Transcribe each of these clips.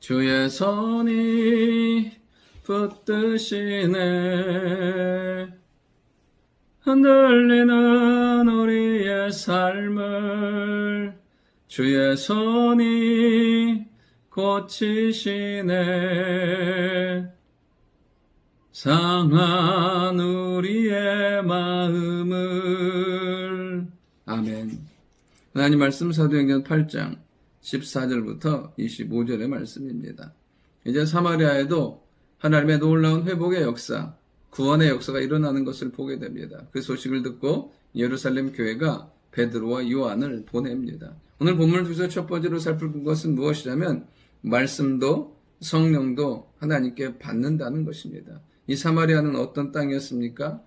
주의 손이 붙드시네. 흔들리는 우리의 삶을 주의 손이 고치시네. 상한 우리의 마음을. 아멘. 하나님 말씀 사도행전 8장 14절부터 25절의 말씀입니다. 이제 사마리아에도 하나님의 놀라운 회복의 역사, 구원의 역사가 일어나는 것을 보게 됩니다. 그 소식을 듣고 예루살렘 교회가 베드로와 요한을 보냅니다. 오늘 본문을 통해서 첫 번째로 살필 것은 무엇이냐면 말씀도 성령도 하나님께 받는다는 것입니다. 이 사마리아는 어떤 땅이었습니까?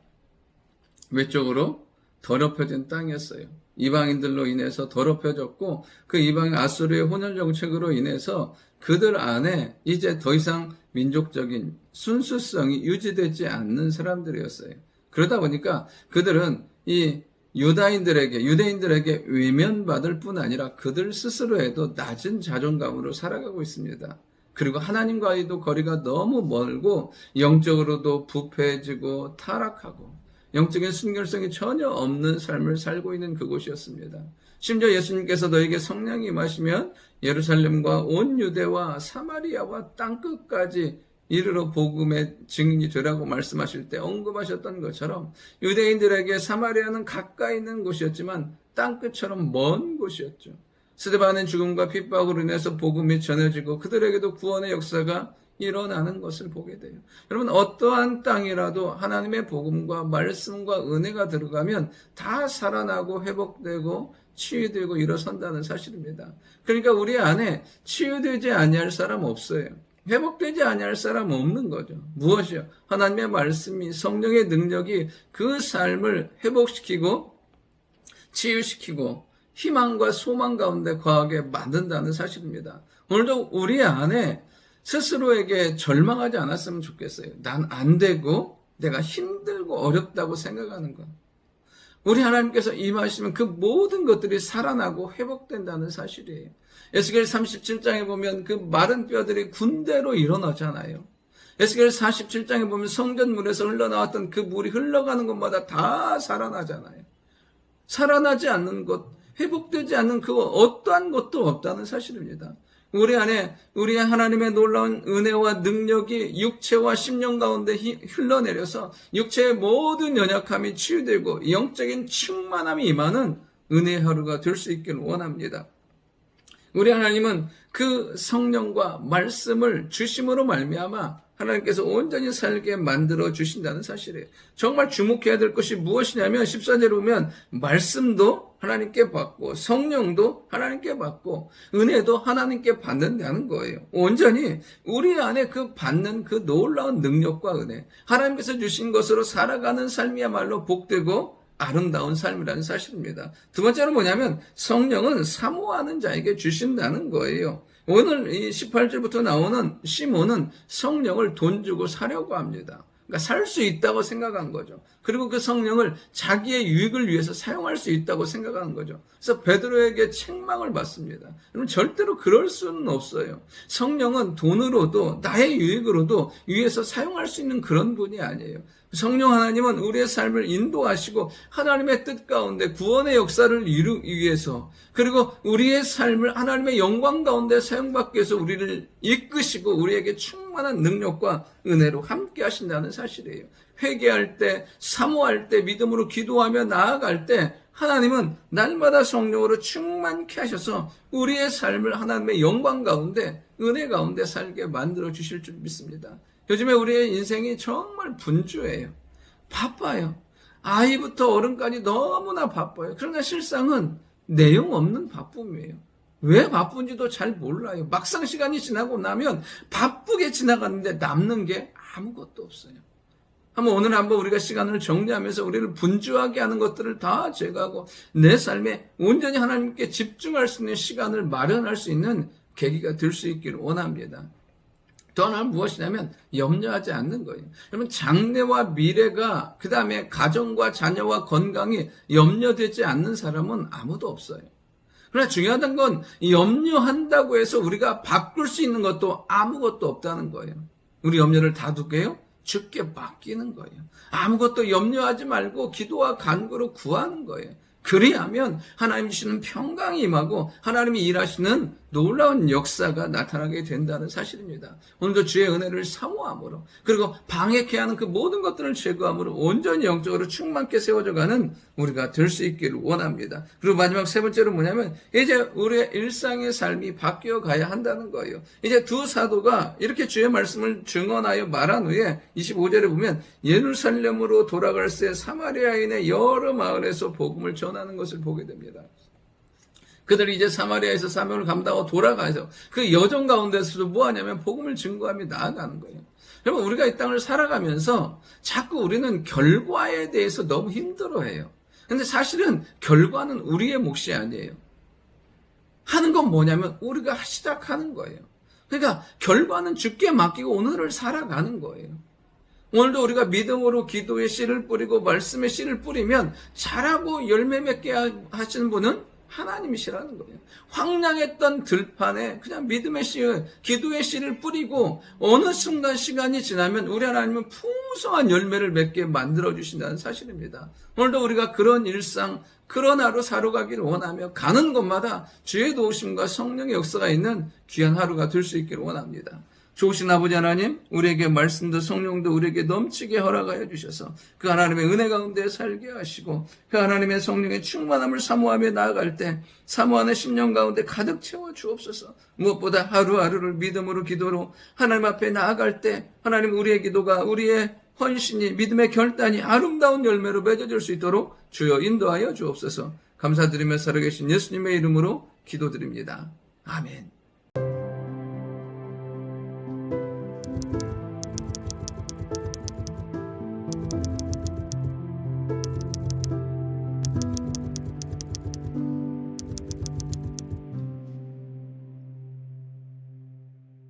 외적으로 더럽혀진 땅이었어요. 이방인들로 인해서 더럽혀졌고 그 이방인 아수르의 혼혈 정책으로 인해서 그들 안에 이제 더 이상 민족적인 순수성이 유지되지 않는 사람들이었어요. 그러다 보니까 그들은 이 유다인들에게 유대인들에게 외면받을 뿐 아니라 그들 스스로에도 낮은 자존감으로 살아가고 있습니다. 그리고 하나님과의도 거리가 너무 멀고 영적으로도 부패해지고 타락하고 영적인 순결성이 전혀 없는 삶을 살고 있는 그곳이었습니다. 심지어 예수님께서 너에게 성령이 임하시면 예루살렘과 온 유대와 사마리아와 땅끝까지 이르러 복음의 증인이 되라고 말씀하실 때 언급하셨던 것처럼 유대인들에게 사마리아는 가까이 있는 곳이었지만 땅끝처럼 먼 곳이었죠. 스데반의 죽음과 핍박으로 인해서 복음이 전해지고 그들에게도 구원의 역사가 일어나는 것을 보게 돼요. 여러분 어떠한 땅이라도 하나님의 복음과 말씀과 은혜가 들어가면 다 살아나고 회복되고 치유되고 일어선다는 사실입니다. 그러니까 우리 안에 치유되지 아니할 사람 없어요. 회복되지 아니할 사람 없는 거죠. 무엇이요? 하나님의 말씀이 성령의 능력이 그 삶을 회복시키고 치유시키고 희망과 소망 가운데 거하게 만든다는 사실입니다. 오늘도 우리 안에 스스로에게 절망하지 않았으면 좋겠어요. 난 안 되고 내가 힘들고 어렵다고 생각하는 것. 우리 하나님께서 임하시면 그 모든 것들이 살아나고 회복된다는 사실이에요. 에스겔 37장에 보면 그 마른 뼈들이 군대로 일어나잖아요. 에스겔 47장에 보면 성전문에서 흘러나왔던 그 물이 흘러가는 곳마다 다 살아나잖아요. 살아나지 않는 것, 회복되지 않는 그 어떠한 것도 없다는 사실입니다. 우리 안에 우리 하나님의 놀라운 은혜와 능력이 육체와 심령 가운데 흘러내려서 육체의 모든 연약함이 치유되고 영적인 충만함이 임하는 은혜의 하루가 될 수 있기를 원합니다. 우리 하나님은 그 성령과 말씀을 주심으로 말미암아 하나님께서 온전히 살게 만들어 주신다는 사실이에요. 정말 주목해야 될 것이 무엇이냐면 14절에 보면 말씀도 하나님께 받고 성령도 하나님께 받고 은혜도 하나님께 받는다는 거예요. 온전히 우리 안에 그 받는 그 놀라운 능력과 은혜 하나님께서 주신 것으로 살아가는 삶이야말로 복되고 아름다운 삶이라는 사실입니다. 두 번째는 뭐냐면 성령은 사모하는 자에게 주신다는 거예요. 오늘 이 18절부터 나오는 시몬은 성령을 돈 주고 사려고 합니다. 그러니까 살 수 있다고 생각한 거죠. 그리고 그 성령을 자기의 유익을 위해서 사용할 수 있다고 생각하는 거죠. 그래서 베드로에게 책망을 받습니다. 여러분 절대로 그럴 수는 없어요. 성령은 돈으로도 나의 유익으로도 위해서 사용할 수 있는 그런 분이 아니에요. 성령 하나님은 우리의 삶을 인도하시고 하나님의 뜻 가운데 구원의 역사를 이루기 위해서 그리고 우리의 삶을 하나님의 영광 가운데 사용받기 위해서 우리를 이끄시고 우리에게 충 만한 능력과 은혜로 함께 하신다는 사실이에요. 회개할 때, 사모할 때, 믿음으로 기도하며 나아갈 때 하나님은 날마다 성령으로 충만케 하셔서 우리의 삶을 하나님의 영광 가운데 은혜 가운데 살게 만들어 주실 줄 믿습니다. 요즘에 우리의 인생이 정말 분주해요. 바빠요. 아이부터 어른까지 너무나 바빠요. 그러나 실상은 내용 없는 바쁨이에요. 왜 바쁜지도 잘 몰라요. 막상 시간이 지나고 나면 바쁘게 지나갔는데 남는 게 아무것도 없어요. 한번 오늘 한번 우리가 시간을 정리하면서 우리를 분주하게 하는 것들을 다 제거하고 내 삶에 온전히 하나님께 집중할 수 있는 시간을 마련할 수 있는 계기가 될 수 있기를 원합니다. 또 하나는 무엇이냐면 염려하지 않는 거예요. 여러분 장래와 미래가 그 다음에 가정과 자녀와 건강이 염려되지 않는 사람은 아무도 없어요. 그러나 중요한 건 염려한다고 해서 우리가 바꿀 수 있는 것도 아무것도 없다는 거예요. 우리 염려를 다 두게요? 죽게 맡기는 거예요. 아무것도 염려하지 말고 기도와 간구로 구하는 거예요. 그리하면 하나님 주시는 평강이 임하고 하나님이 일하시는 놀라운 역사가 나타나게 된다는 사실입니다. 오늘도 주의 은혜를 사모함으로 그리고 방해케 하는 그 모든 것들을 제거함으로 온전히 영적으로 충만케 세워져가는 우리가 될 수 있기를 원합니다. 그리고 마지막 세 번째로 뭐냐면 이제 우리의 일상의 삶이 바뀌어 가야 한다는 거예요. 이제 두 사도가 이렇게 주의 말씀을 증언하여 말한 후에 25절에 보면 예루살렘으로 돌아갈 새 사마리아인의 여러 마을에서 복음을 전 하는 것을 보게 됩니다. 그들이 이제 사마리아에서 사명을 감당하고 돌아가서 그 여정 가운데서도 뭐 하냐면 복음을 증거하며 나아가는 거예요. 여러분, 우리가 이 땅을 살아가면서 자꾸 우리는 결과에 대해서 너무 힘들어해요. 근데 사실은 결과는 우리의 몫이 아니에요. 하는 건 뭐냐면 우리가 시작하는 거예요. 그러니까 결과는 주께 맡기고 오늘을 살아가는 거예요. 오늘도 우리가 믿음으로 기도의 씨를 뿌리고 말씀의 씨를 뿌리면 자라고 열매 맺게 하시는 분은 하나님이시라는 거예요. 황량했던 들판에 그냥 믿음의 씨, 기도의 씨를 뿌리고 어느 순간 시간이 지나면 우리 하나님은 풍성한 열매를 맺게 만들어 주신다는 사실입니다. 오늘도 우리가 그런 일상, 그런 하루 살아가기를 원하며 가는 곳마다 주의 도우심과 성령의 역사가 있는 귀한 하루가 될 수 있기를 원합니다. 좋으신 아버지 하나님, 우리에게 말씀도 성령도 우리에게 넘치게 허락하여 주셔서 그 하나님의 은혜 가운데 살게 하시고 그 하나님의 성령의 충만함을 사모하며 나아갈 때 사모하는 심령 가운데 가득 채워 주옵소서. 무엇보다 하루하루를 믿음으로 기도로 하나님 앞에 나아갈 때 하나님 우리의 기도가 우리의 헌신이 믿음의 결단이 아름다운 열매로 맺어질 수 있도록 주여 인도하여 주옵소서. 감사드리며 살아계신 예수님의 이름으로 기도드립니다. 아멘.